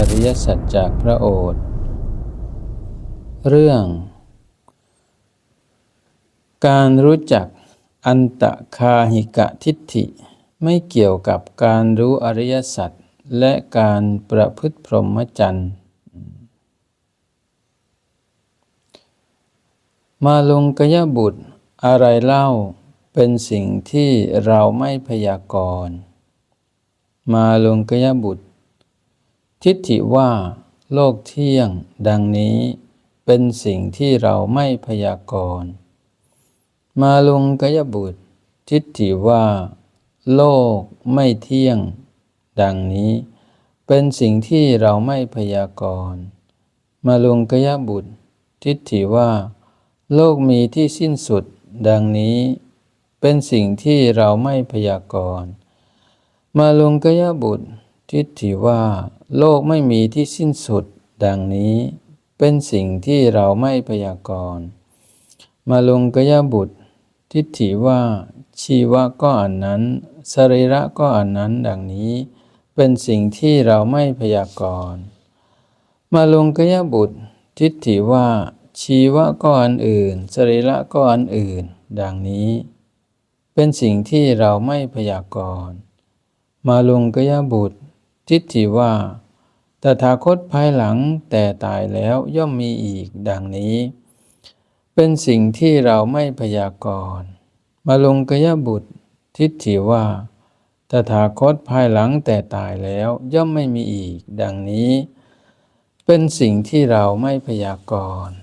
อริยสัจจากพระโอษฐ์เรื่อง การรู้จักอันตะคาหิกะทิฏฐิ ไม่เกี่ยวกับการรู้อริยสัจและการประพฤติพรหมจรรย์มาลงกยบุตรอะไรเล่าเป็นสิ่งที่เราไม่พยากรณ์ มาลงกยบุตร ทิฏฐิว่าโลกเที่ยงดังนี้เป็นสิ่งที่เราไม่พยากรณ์มาลุงกยบุตร ทิฏฐิว่า โลกไม่เที่ยง ดังนี้ เป็นสิ่งที่เราไม่พยากรณ์มาลุงกยบุตร ทิฏฐิว่า โลกมีที่สิ้นสุด ดังนี้ เป็นสิ่งที่เราไม่พยากรณ์มาลุงกยบุตร ทิฏฐิว่า โลกไม่มีที่สิ้นสุดดังนี้ เป็นสิ่งที่เราไม่พยากรณ์มาลงกยบุตร ทิฏฐิว่า ชีวะก็อันนั้น สรีระก็อันนั้นดังนี้ เป็นสิ่งที่เราไม่พยากรณ์มาลงกยบุตร ทิฏฐิว่า ชีวะก็อันอื่น สรีระก็อันอื่น ดังนี้ เป็นสิ่งที่เราไม่พยากรณ์มาลงกยบุตร ทิฏฐิว่า ตถาคตภายหลังแต่ตายแล้วย่อมมีอีกดังนี้ เป็นสิ่งที่เราไม่พยากรณ์ มาลงกยบุตร ทิฏฐิว่า ตถาคตภายหลังแต่ตายแล้วย่อมไม่มีอีกดังนี้ เป็นสิ่งที่เราไม่พยากรณ์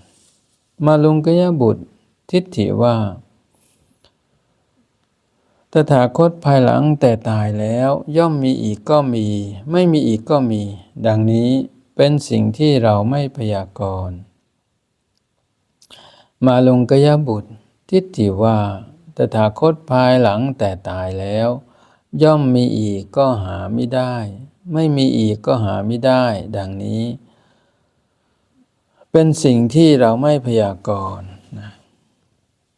มาลงกยบุตร ทิฏฐิว่า ตถาคตภายหลังแต่ตายแล้วย่อมมีอีกก็มี ไม่มีอีกก็มี ดังนี้เป็นสิ่งที่เราไม่พยากรณ์มาลงกยบุตร ทิฏฐิว่า ตถาคตภายหลังแต่ตายแล้ว ย่อมมีอีกก็หาไม่ได้ ไม่มีอีกก็หาไม่ได้ ดังนี้ เป็นสิ่งที่เราไม่พยากรณ์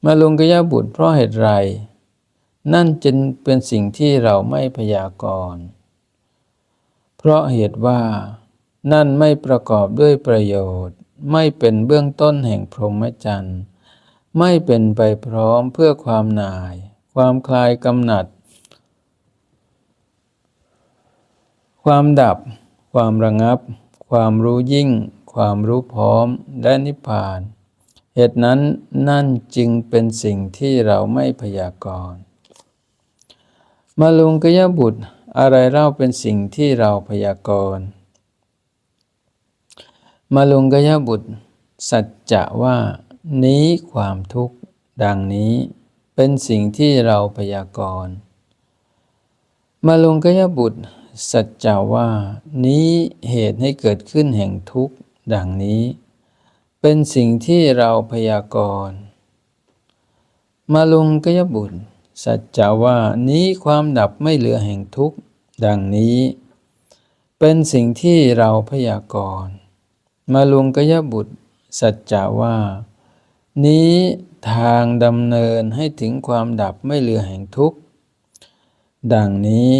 มาลงกยบุตรเพราะเหตุไร นั่นจึงเป็นสิ่งที่เราไม่พยากรณ์ เพราะเหตุว่า นั่นไม่ประกอบด้วยประโยชน์ ไม่เป็นเบื้องต้นแห่งพรหมจรรย์ ไม่เป็นไปพร้อมเพื่อความหน่าย ความคลายกำหนัด ความดับ ความระงับ ความรู้ยิ่ง ความรู้พร้อม และนิพพาน เหตุนั้นนั่นจึงเป็นสิ่งที่เราไม่พยากรณ์ มาลุงกยบุตร อะไรเล่าเป็นสิ่งที่เราพยากรณ์มาลุงกยบุตร สัจจะว่า นี้ความทุกข์ดังนี้เป็นสิ่งที่เราพยากรณ์มาลุงกยบุตร สัจจะว่า นี้เหตุให้เกิดขึ้นแห่งทุกข์ดังนี้ เป็นสิ่งที่เราพยากรณ์มาลุงกยบุตร สัจจาว่านี้ความดับไม่เหลือแห่งทุกข์ ดังนี้ เป็นสิ่งที่เราพยากรณ์มาลุงกยบุตร สัจจาว่า นี้ทางดำเนินให้ถึงความดับไม่เหลือแห่งทุกข์ ดังนี้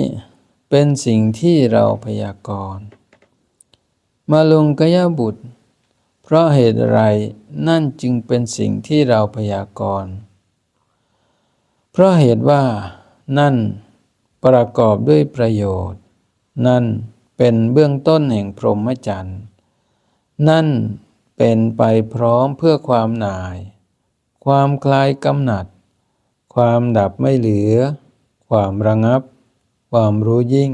เป็นสิ่งที่เราพยากรณ์มาลุงกยบุตร เพราะเหตุไรนั่นจึงเป็นสิ่งที่เราพยากรณ์ เพราะเหตุว่า นั่นประกอบด้วยประโยชน์ นั่นเป็นเบื้องต้นแห่งพรหมจรรย์ นั่นเป็นไปพร้อมเพื่อความหน่าย ความคลายกำหนัด ความดับไม่เหลือ ความระงับ ความรู้ยิ่ง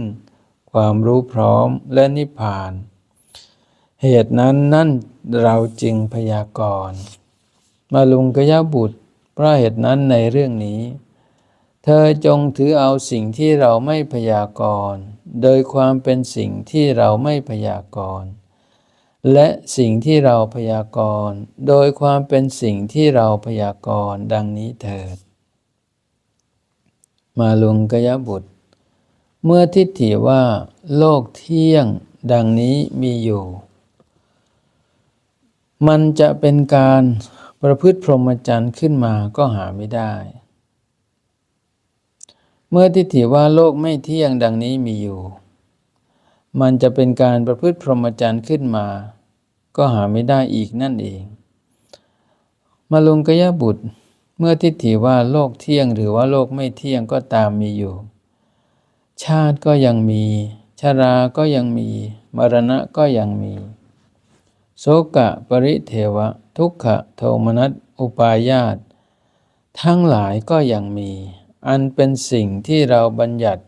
ความรู้พร้อมและนิพพาน เหตุนั้นนั่นเราจึงพยากรณ์มาลุงกยบุตรเพราะเหตุนั้นในเรื่องนี้ เธอจงถือเอาสิ่งที่เราไม่พยากรณ์ โดยความเป็นสิ่งที่เราไม่พยากรณ์ และสิ่งที่เราพยากรณ์ โดยความเป็นสิ่งที่เราพยากรณ์ดังนี้เถิด มาลุงกยบุตร เมื่อทิฏฐิว่า โลกเที่ยง ดังนี้มีอยู่ มันจะเป็นการประพฤติพรหมจรรย์ขึ้นมาก็หาไม่ได้ เมื่อทิฏฐิว่าโลกไม่เที่ยงดังนี้มีอยู่ มันจะเป็นการประพฤติพรหมจรรย์ขึ้นมา ก็หาไม่ได้อีกนั่นเอง มาลุงกยบุตร เมื่อทิฏฐิว่าโลกเที่ยงหรือว่าโลกไม่เที่ยงก็ตามมีอยู่ ชาติก็ยังมีชารา ก็ยังมี มรณะก็ยังมีโสกะปริเทวะ ทุกขะโทมนัสอุปายาตทั้งหลายก็ยังมี อันเป็นสิ่งที่เราบัญญัติ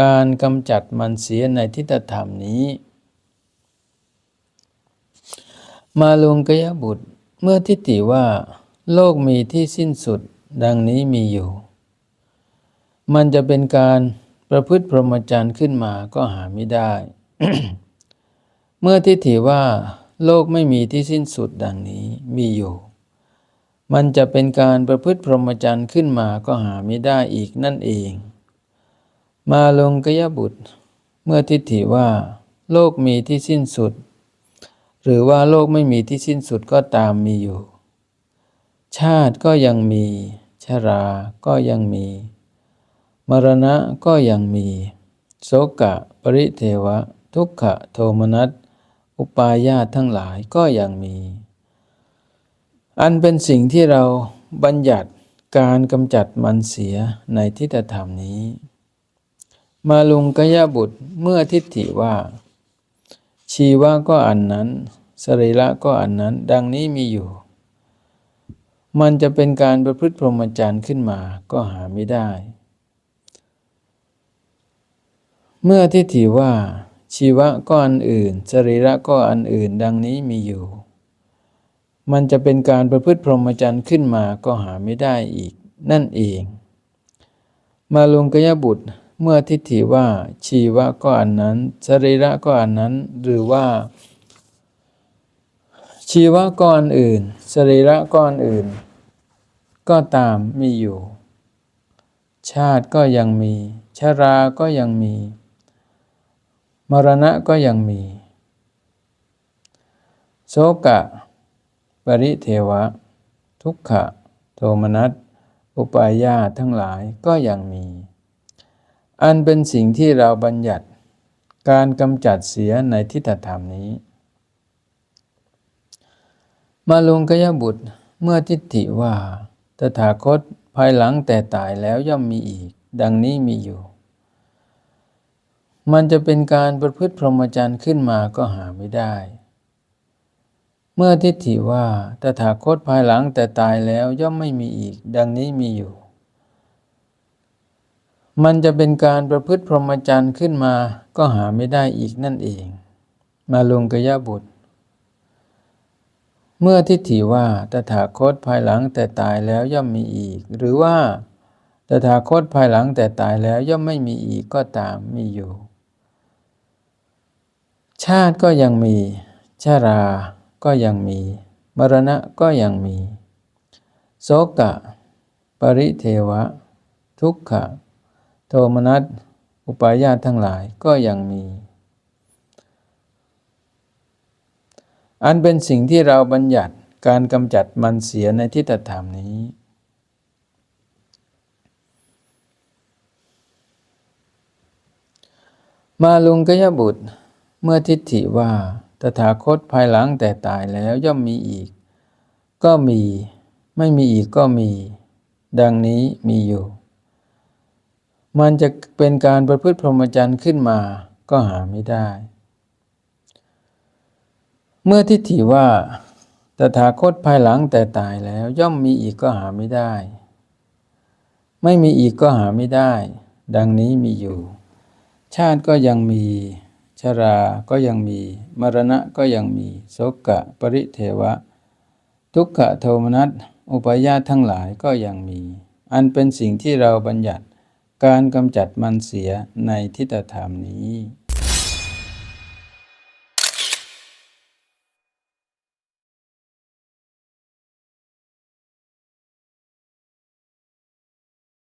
การกำจัดมันเสียในทิฏฐธรรมนี้ มาลุงกยบุตรเมื่อทิฏฐิว่า โลกมีที่สิ้นสุดดังนี้มีอยู่ มันจะเป็นการประพฤติพรหมจรรย์ขึ้นมาก็หาไม่ได้ เมื่อทิฏฐิว่า โลกไม่มีที่สิ้นสุดดังนี้มีอยู่ มันจะเป็นการประพฤติพรหมจรรย์ขึ้นมาก็หาไม่ได้อีกนั่นเอง มาลงกยบุตร เมื่อทิฏฐิว่า โลกมีที่สิ้นสุด หรือว่าโลกไม่มีที่สิ้นสุดก็ตามมีอยู่ ชาติก็ยังมี ชราก็ยังมี มรณะก็ยังมีโสกะ ปริเทวะ ทุกขะ โทมนัส อุปายาตทั้งหลายก็ยังมี อันเป็นสิ่งที่เราบัญญัติการกำจัดมันเสียในทิฏฐธรรมนี้ มาลุงกยบุตรเมื่อทิฏฐิว่า ชีวะก็อันนั้นสรีระก็อันนั้น ดังนี้มีอยู่ มันจะเป็นการประพฤติพรหมจรรย์ขึ้นมาก็หาไม่ได้ เมื่อทิฏฐิว่า ชีวะก็อันอื่น สรีระก็อันอื่น ดังนี้มีอยู่ มันจะเป็นการประพฤติพรหมจรรย์ขึ้นมาก็หาไม่ได้อีกนั่นเอง มาลุงกยบุตรเมื่อทิฏฐิว่าชีวะก็อันนั้นสรีระก็อันนั้น หรือว่า ชีวะก็อันอื่นสรีระก็อันอื่น ก็ตามมีอยู่ ชาติก็ยังมีชารา ก็ยังมี มรณะก็ยังมี โสกะ ปริเทวะ ทุกขะ โทมนัส อุปายาทั้งหลายก็ยังมี อันเป็นสิ่งที่เราบัญญัติ การกำจัดเสียในทิฏฐธรรมนี้ มาลุงกยบุตรเมื่อทิฏฐิว่า ตถาคตภายหลังแต่ตายแล้วย่อมมีอีก ดังนี้มีอยู่ มันจะเป็นการประพฤติพรหมจรรย์ขึ้นมาก็หาไม่ได้ เมื่อทิฏฐิว่าตถาคตภายหลังแต่ตายแล้วย่อมไม่มีอีก ดังนี้มีอยู่ มันจะเป็นการประพฤติพรหมจรรย์ขึ้นมาก็หาไม่ได้อีกนั่นเอง มาลงกยบุตร เมื่อทิฏฐิว่าตถาคตภายหลังแต่ตายแล้วย่อมมีอีก หรือว่าตถาคตภายหลังแต่ตายแล้วย่อมไม่มีอีกก็ตามมีอยู่ ชาติก็ยังมีชารา ก็ยังมี มรณะก็ยังมี โสกะ ปริเทวะ ทุกขะ โทมนัส อุปายาตทั้งหลายก็ยังมี อันเป็นสิ่งที่เราบัญญัติการกำจัดมันเสียในทิฏฐธรรมนี้มาลุงกยบุตร เมื่อทิฏฐิว่า ตถาคตภายหลังแต่ตายแล้วย่อมมีอีก ก็มี ไม่มีอีกก็มี ดังนี้มีอยู่ มันจะเป็นการประพฤติพรหมจรรย์ขึ้นมาก็หาไม่ได้ เมื่อทิฏฐิว่า ตถาคตภายหลังแต่ตายแล้วย่อมมีอีกก็หาไม่ได้ ไม่มีอีกก็หาไม่ได้ ดังนี้มีอยู่ ชาติก็ยังมี ชราก็ยังมี มรณะก็ยังมีโสกะ ปริเทวะ ทุกขะโทมนัส อุปยาทั้งหลายก็ยังมี อันเป็นสิ่งที่เราบัญญัติการกำจัดมันเสียในทิฏฐธรรมนี้